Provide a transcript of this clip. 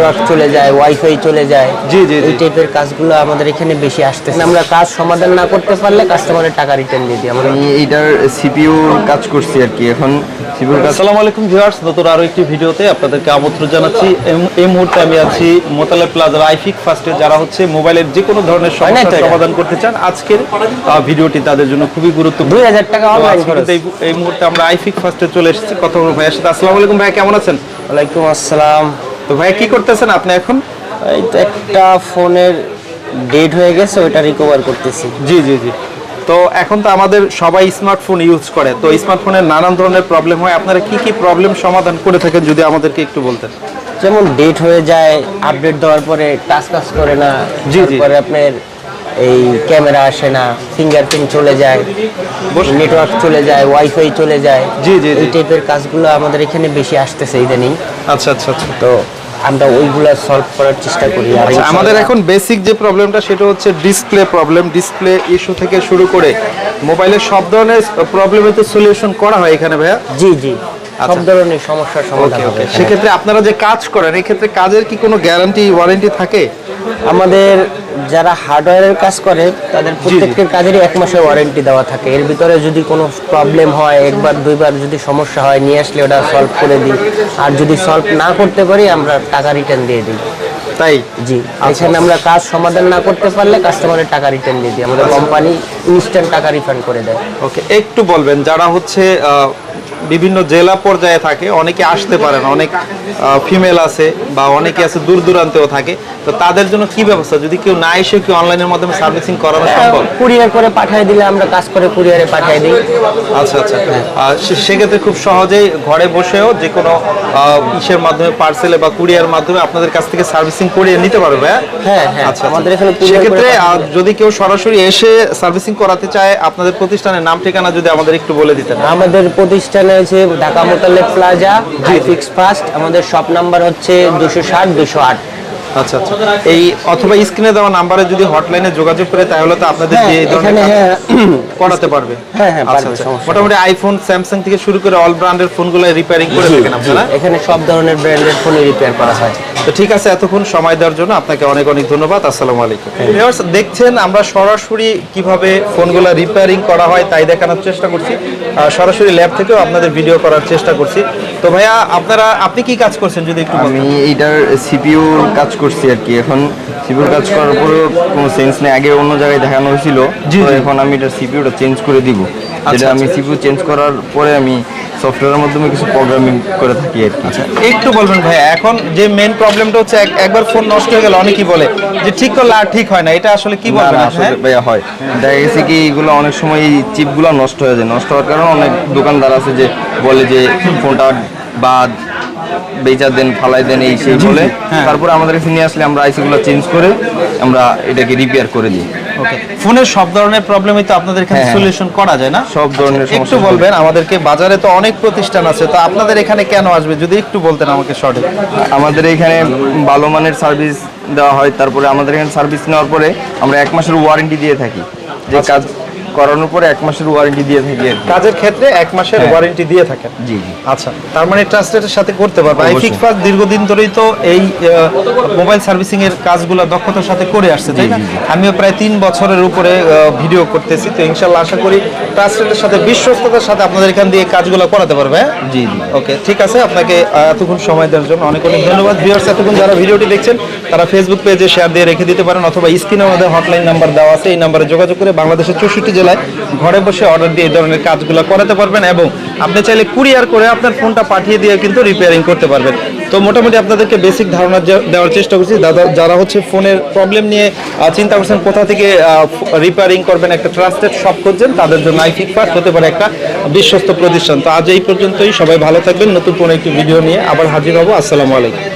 Network চলে যায় wifi চলে যায় জি, জি। এই টাইপের কাজগুলো আমাদের এখানে বেশি আসতেছে। আমরা কাজ সমাধান না করতে পারলে কাস্টমারের টাকা রিটার্ন দিয়ে দিই আমরা। আমি এইটার সিপিইউর কাজ করছি আর কি এখন সিপিইউর কাজ আসসালামু আলাইকুম ভিউয়ার্স নতুন আরও একটি ভিডিওতে আপনাদেরকে আমন্ত্রণ জানাচ্ছি। এই- এই মুহূর্তে আমি আছি মোতালে প্লাজার আইফিক ফার্স্টে যারা হচ্ছে মোবাইলের যে কোনো ধরনের নাই তো সমাধান করতে চান আজকের ভিডিওটি তাদের জন্য খুবই গুরুত্বপূর্ণ। দুই হাজার টাকা তো অনলাইন খরচ। এই- মুহূর্তে আমরা আইফিক ফার্স্টে চলে এসেছি কথা বলব ভাইয়ের সাথে। আসসালামু আলাইকুম ভাই কেমন আছেন? ওয়ালাইকুম আসসালাম। তো ভাই কি করতেছেন আপনি এখন? এই তো একটা ফোনের ডেট হয়ে গেছে ওইটা রিকভার করতেছি। জি জি জি। তো এখন তো আমাদের সবাই স্মার্টফোন ইউজ করে তো স্মার্টফোনের নানান ধরনের প্রবলেম হয়। আপনারা কি কি প্রবলেম সমাধান করে থাকেন যদি আমাদেরকে একটু বলতেন? যেমন ডেট হয়ে যায় আপডেট দেওয়ার পরে টাচ কাজ করে না জি, জি। তারপরে আপনার এই ক্যামেরা আসে না ফিঙ্গারপ্রিন্ট চলে যায় নেটওয়ার্ক চলে যায় ওয়াইফাই চলে যায়। জি, জি, জি। এই টাইপের কাজগুলো আমাদের এখানে বেশি আসতেছে ইদানিং। আচ্ছা আচ্ছা আচ্ছা। তো আমরা ওইগুলা সলভ করার চেষ্টা করি আর আচ্ছা, আমাদের এখন বেসিক যে প্রবলেমটা সেটা হচ্ছে ডিসপ্লে প্রবলেম ডিসপ্লে ইস্যু থেকে শুরু করে মোবাইলের সব ধরনের প্রবলেমের তো সলিউশন করা হয় এখানে ভাইয়া? জি জি। সব আচ্ছা। ধরনের সমস্যার সমাধান হবে সেক্ষেত্রে আপনারা যে কাজ করেন এই ক্ষেত্রে কাজের কি কোনো গ্যারান্টি ওয়ারেন্টি থাকে? আমাদের যারা হার্ডওয়্যারের কাজ করে তাদের প্রত্যেকের কাজেরই এক মাসের ওয়ারেন্টি দেওয়া থাকে। এর ভিতরে যদি কোনো প্রবলেম হয় একবার দুইবার যদি সমস্যা হয় নিয়ে আসলে ওটা সলভ করে দিই। আর যদি সলভ না করতে পারি আমরা টাকা রিটার্ন দিয়ে দিই। তাই? জি। আচ্ছা। এখানে আমরা কাজ সমাধান না করতে পারলে কাস্টমারের টাকা রিটার্ন দিয়ে দিই। আমাদের কোম্পানি ইনস্ট্যান্ট টাকা রিফান্ড করে দেয়। ওকে একটু বলবেন যারা হচ্ছে বিভিন্ন জেলা পর্যায়ে থাকে অনেকে আসতে পারে না অনেক ফিমেল আছে বা অনেকে আছে দূর দূরান্তেও থাকে। তো তাদের জন্য কি ব্যবস্থা? যদি কেউ না এসে কি অনলাইনের মাধ্যমে সার্ভিসিং করানো সম্ভব? কুরিয়ার করে পাঠিয়ে দিলে আমরা কাজ করে কুরিয়ারে পাঠিয়ে দিই। আচ্ছা আচ্ছা। সেক্ষেত্রে খুব সহজেই ঘরে বসেও যে কোনো ইসের মাধ্যমে পার্সেলে বা কুরিয়ার মাধ্যমে আপনাদের কাছ থেকে সার্ভিসিং করিয়ে নিতে পারবে হ্যাঁ? হ্যাঁ হ্যাঁ আচ্ছা আমাদের এখানে সেক্ষেত্রে যদি কেউ সরাসরি এসে সার্ভিসিং করাতে চায় আপনাদের প্রতিষ্ঠানের নাম ঠিকানা যদি আমাদের একটু বলে দিতেন। আমাদের প্রতিষ্ঠানে আছে ঢাকা মোটালে প্লাজা ফিক্স ফাস্ট আমাদের শপ নাম্বার হচ্ছে দুশো ষাট দুশো আট। আচ্ছা আচ্ছা। এই অথবা স্ক্রিনে দেওয়া নাম্বারে যদি হটলাইনে যোগাযোগ করে তাহলে তো আপনাদের হ্যাঁ, যে এখানে হ্যাঁ করাতে পারবে। হ্যাঁ, হ্যাঁ, আচ্ছা আচ্ছা। মোটামুটি আইফোন স্যামসাং থেকে শুরু করে অল ব্র্যান্ডের ফোনগুলো রিপেয়ারিং করে জি, থাকেন আপনারা। এখানে সব ধরনের ফোনই রিপেয়ার করা হয়। তো ঠিক আছে এতক্ষণ সময় দেওয়ার জন্য আপনাকে অনেক অনেক ধন্যবাদ। আসসালামু আলাইকুম। Viewers, দেখছেন আমরা সরাসরি কীভাবে ফোনগুলো রিপেয়ারিং করা হয় তাই দেখানোর চেষ্টা করছি। আর সরাসরি ল্যাব থেকেও আপনাদের ভিডিও করার চেষ্টা করছি। তো ভাইয়া আপনারা আপনি কি কাজ করছেন যদি একটু বলেন আমি এইটার সিপিইউর কাজ করছি আর কি। এখন সিপিইউর কাজ করার পরেও কোনো সেন্স নেই। আগে অন্য জায়গায় দেখানো হয়েছিল। এখন আমি এটা সিপিউটা চেঞ্জ করে দিব। আচ্ছা, যেটা আমি সিপিউ চেঞ্জ করার পরে আমি সফটওয়্যারের মাধ্যমে কিছু প্রোগ্রামিং করে থাকি আর কি। আচ্ছা, একটু বলবেন ভাইয়া এখন যে মেন প্রবলেমটা হচ্ছে এক- একবার ফোন নষ্ট হয়ে গেল অনেকেই বলে যে ঠিক করলে আর ঠিক হয় না। এটা আসলে কি বলবেন আসলে হ্যাঁ? ভাইয়া হয়। দেখা গেছে কি এগুলো অনেক সময় চিপগুলো নষ্ট হয়ে যায়। নষ্ট হওয়ার কারণে অনেক দোকানদার আছে যে বলে যে ফোনটা বা বেচা দেন ফালাই দেন এই সেই বলে। হ্যাঁ। তারপরে আমাদের কাছে নিয়ে আসলে আমরা আইসিগুলো চেঞ্জ করে আমরা এটাকে রিপেয়ার করে দিই। ওকে ফোনের সব ধরনের প্রবলেমই তো আপনাদের এখানে হ্যাঁ। সলিউশন করা যায় না? সব ধরনের আচ্ছা, একটু বলবেন আমাদেরকে বাজারে তো অনেক প্রতিষ্ঠান আছে তো আপনাদের এখানে কেন আসবে? যদি একটু বলতেন আমাকে সঠিক। আমাদের এখানে ভালো মানের সার্ভিস দেওয়া হয় তারপরে আমাদের এখানে সার্ভিস নেওয়ার পরে আমরা এক মাসের ওয়ারেন্টি দিয়ে থাকি। যে আচ্ছা, কাজ করানোর পরে এক মাসের ওয়ারেন্টি দিয়ে থাকি কাজের ক্ষেত্রে এক মাসের হ্যাঁ। ওয়ারেন্টি দিয়ে থাকেন জি জি। আচ্ছা তার মানে ট্রাস্টেডের সাথে করতে পারবে। অবশ্যই। আইফিক ফাস্ট দীর্ঘদিন ধরেই তো এই মোবাইল সার্ভিসিং এর কাজগুলো দক্ষতার সাথে করে আসছে তাই না? আমিও প্রায় তিন বছরের উপরে ভিডিও করতেছি। তো ইনশাল্লাহ আশা করি ট্রাস্টেডের সাথে বিশ্বস্ততার সাথে আপনাদের এখান দিয়ে কাজগুলো করাতে পারবে হ্যাঁ? জি জি। ওকে ঠিক আছে। আপনাকে এতক্ষণ সময় দেওয়ার জন্য অনেক অনেক ধন্যবাদ। ভিউয়ার্স এতক্ষণ যারা ভিডিওটি দেখছেন তারা ফেসবুক পেজে শেয়ার দিয়ে রেখে দিতে পারেন অথবা স্ক্রিনে আমাদের হটলাইন নাম্বার দেওয়া আছে। এই নাম্বারে যোগাযোগ করে বাংলাদেশের চৌষট্টি জেলায় ঘরে বসে অর্ডার দিয়ে এই ধরনের কাজগুলো করাতে পারবেন এবং আপনি চাইলে কুরিয়ার করে আপনার ফোনটা পাঠিয়ে দিয়ে কিন্তু রিপেয়ারিং করতে পারবেন। তো মোটামুটি আপনাদেরকে বেসিক ধারণা দেওয়ার চেষ্টা করছি। দাদা, যারা হচ্ছে ফোনের প্রবলেম নিয়ে চিন্তা করছেন কোথা থেকে রিপেয়ারিং করবেন, একটা ট্রাস্টেড শপ করছেন তাদের জন্য আইফিক ফাস্ট হতে পারে একটা বিশ্বস্ত প্রতিষ্ঠান। তো আজ এই পর্যন্তই। সবাই ভালো থাকবেন। নতুন কোনো একটি ভিডিও নিয়ে আবার হাজির হব। আসসালামু আলাইকুম।